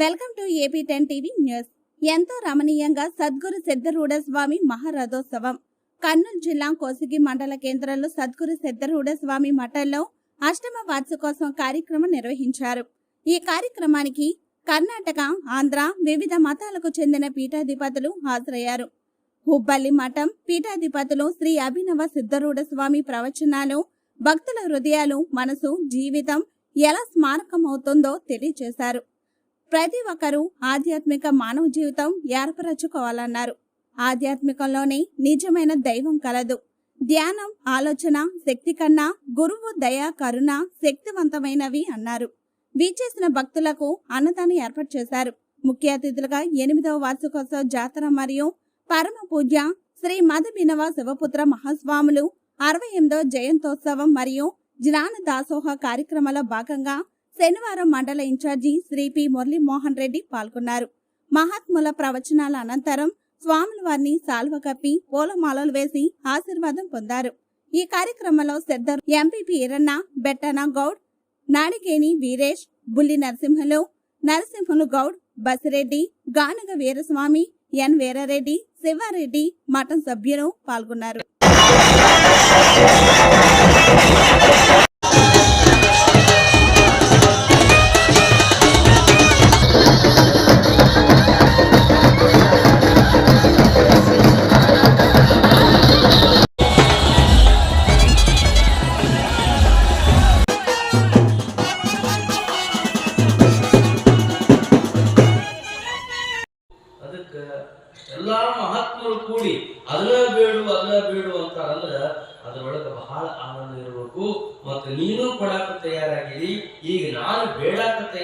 Welcome to AP ten TV news. ఎంతో రమణీయంగా సద్గురు సిద్ధరూఢ స్వామి మహారథోత్సవం. కర్నూలు జిల్లా కోసిగి మండల కేంద్రంలో సద్గురు సిద్ధరూఢ స్వామి మఠంలో అష్టమ వార్షికోత్సవం కార్యక్రమం నిర్వహించారు. ఈ కార్యక్రమానికి కర్ణాటక ఆంధ్ర వివిధ మతాలకు చెందిన పీఠాధిపతులు హాజరయ్యారు. హుబ్బల్లి మఠం పీఠాధిపతులు శ్రీ అభినవ సిద్ధరూఢ స్వామి ప్రవచనాలు భక్తుల హృదయాలు మనసు జీవితం ఎలా స్మారకమవుతుందో తెలియజేశారు. ప్రతి ఒక్కరూ ఆధ్యాత్మిక మానవ జీవితం ఏర్పరచుకోవాలన్నారు. ఆధ్యాత్మికంలోనే నిజమైన దైవం కలదు. ధ్యానం ఆలోచన శక్తి కన్నా గురువు దయ కరుణ శక్తివంతమైనవి అన్నారు. వీచేసిన భక్తులకు అన్నదానం ఏర్పాటు చేశారు. ముఖ్య అతిథులుగా ఎనిమిదవ వార్షికోత్సవ జాతర మరియు పరమ పూజ్య శ్రీ మద శివపుత్ర మహాస్వాములు అరవై ఎనిమిదో జయంతోత్సవం మరియు జ్ఞాన దాసోహ కార్యక్రమంలో భాగంగా శనివారం మండల in charge Shri P Muralimohan Reddy పాల్గొన్నారు. మహాత్ముల ప్రవచనాల అనంతరం స్వాముల వారిని సాల్వ కప్పి పూలమాలలు వేసి ఆశీర్వాదం పొందారు. ఈ కార్యక్రమంలో శ్రద్ధ ఎంపీపీ ఈరన్న బెట్టన గౌడ్ నాడిగేని వీరేష్ బుల్లి నరసింహలు నరసింహులు గౌడ్ బసిరెడ్డి గానగ వీరస్వామి ఎన్ వీరారెడ్డి శివారెడ్డి మఠం సభ్యులు పాల్గొన్నారు. ಎಲ್ಲಾ ಮಹಾತ್ಮರು ಕೂಡಿ ಅಲ್ಲ ಬೇಡು ಅಲ್ಲ ಬೇಡು ಅಂತಾರಂದ್ರ ಅದ್ರೊಳಗೆ ಬಹಳ ಆನಂದ ಇರಬೇಕು. ಮತ್ತು ನೀನು ಕೊಡಾಕ ತಯಾರಾಗಿರಿ. ಈಗ ನಾನು ಬೇಡಾಕ ತಯಾರ